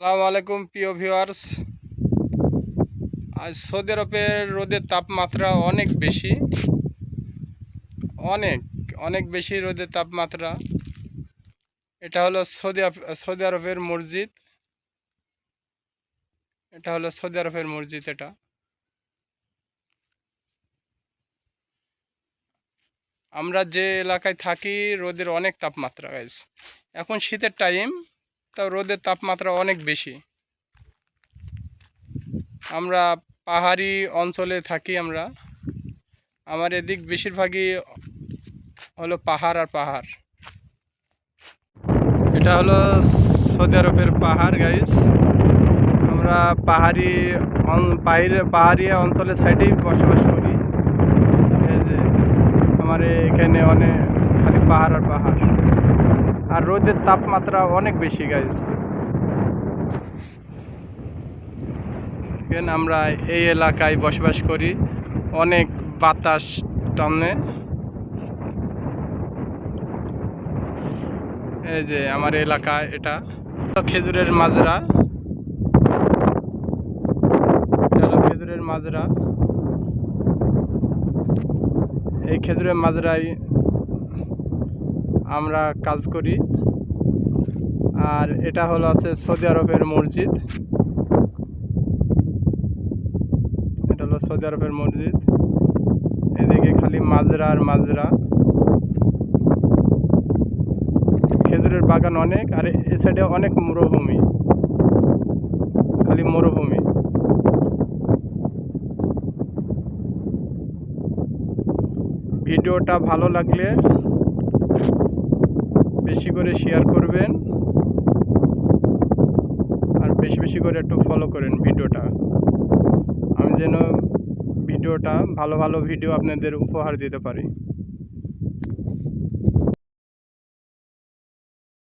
সালামু আলাইকুম, প্রিয় ভিউয়ার্স। আজ সৌদি আরবের রোদের তাপমাত্রা অনেক বেশি। অনেক অনেক বেশি রোদের তাপমাত্রা। এটা হলো সৌদি সৌদি আরবের মসজিদ। এটা হলো সৌদি আরবের মসজিদ এটা। আমরা যে এলাকায় থাকি, রোদের অনেক তাপমাত্রা গাইজ এখন শীতের টাইম তা রোদের তাপমাত্রা অনেক বেশি। আমরা পাহাড়ি অঞ্চলে থাকি আমরা। আমার এদিক বেশিরভাগই হলো পাহাড় আর পাহাড়। এটা হলো সৌদি আরবের পাহাড় গাইস আমরা পাহাড়ি অন- পাহাড়ি অঞ্চলের সাইডেই বসবাস করি। আমার এখানে অনেক খালি পাহাড় আর পাহাড়। আর রোদের তাপমাত্রা অনেক বেশি এখানে আমরা এই এলাকায় বসবাস করি। অনেক বাতাস টানে। এই যে আমার এলাকা এটা। খেজুরের মাজরা। খেজুরের মাজরা। এই খেজুরের মাজরায় আমরা কাজ করি। আর এটা হলো আছে সৌদি আরবের মসজিদ। এটা হলো সৌদি আরবের মসজিদ। এদিকে খালি মাজরা আর মাজরা। খেজুরের বাগান অনেক, আর এ সাইডে অনেক মরুভূমি। খালি মরুভূমি। ভিডিওটা ভালো লাগলে বেশি করে শেয়ার করবেন আর বেশি বেশি করে একটু ফলো করেন ভিডিওটা। আমি যেন ভিডিওটা ভালো ভালো ভিডিও আপনাদের উপহার দিতে পারি।